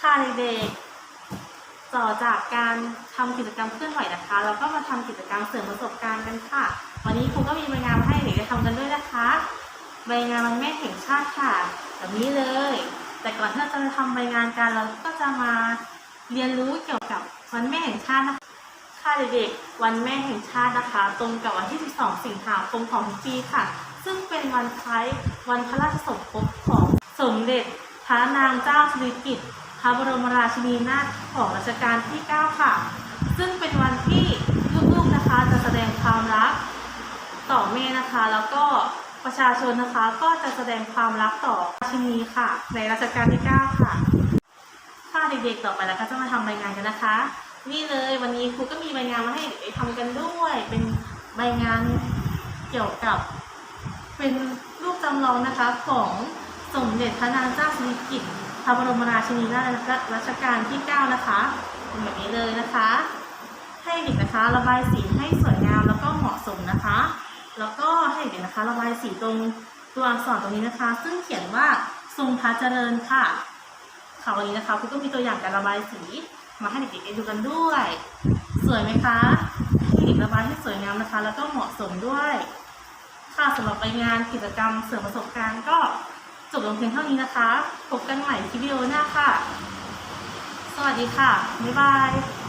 ค่ะเด็กๆต่อจากการทำกิจกรรมเคลื่อนไหวนะคะ เราก็มาทำกิจกรรมเสริมประสบการณ์กันค่ะ วันนี้ครูก็มีใบงานมาให้เด็กได้ทำกันด้วยนะคะ ใบงานวันแม่แห่งชาติค่ะแบบนี้เลย แต่ก่อนที่เราจะมาทำใบงานกันเราก็จะมาเรียนรู้เกี่ยวกับวันแม่แห่งชาตินะคะค่ะเด็กๆวันแม่แห่งชาตินะคะ ตรงกับวันที่ 12 สิงหาคมของทุกปีค่ะ ซึ่งเป็นวันคล้ายวันพระราชสมภพของสมเด็จพระนางเจ้าสิริกิติ์ พระบรมราชินีนาถของรัชกาลที่ 9 ค่ะ ซึ่งเป็นวันที่ลูกๆนะคะจะแสดงความรักต่อแม่นะคะ แล้วก็ประชาชนนะคะก็จะแสดงความรักต่อราชินีค่ะ ในรัชกาลที่ 9 ค่ะค่ะเด็กๆต่อไปแล้วก็จะมาทำรายงานกันนะคะ นี่เลยวันนี้ครูก็มีใบงานมาให้เด็กๆทำกันด้วย เป็นใบงานเกี่ยวกับเป็นรูปจำลองนะคะของ สมเด็จพระนางเจ้าสิริกิติ์พระบรมราชินีนาถรัชกาลที่ 9 นะคะเป็นแบบนี้เลยนะคะ ให้เด็กนะคะระบายสีให้สวยงามแล้วก็เหมาะสมนะคะ แล้วก็ให้เด็กนะคะ ระบายสีตรงตัวอักษรตรงนี้นะคะ ซึ่งเขียนว่าทรงพระเจริญค่ะค่ะวันนี้นะคะครูก็มีตัวอย่างการระบายสีมาให้เด็กๆได้ดูกันด้วย สวยไหมคะให้เด็กระบายให้สวยงามนะคะ แล้วก็เหมาะสมด้วย ค่ะสำหรับใบงานกิจกรรมเสริมประสบการณ์ก็ จบลงเพียงเท่านี้นะคะ พบกันใหม่คลิปวิดีโอหน้าค่ะ สวัสดีค่ะ บ๊ายบาย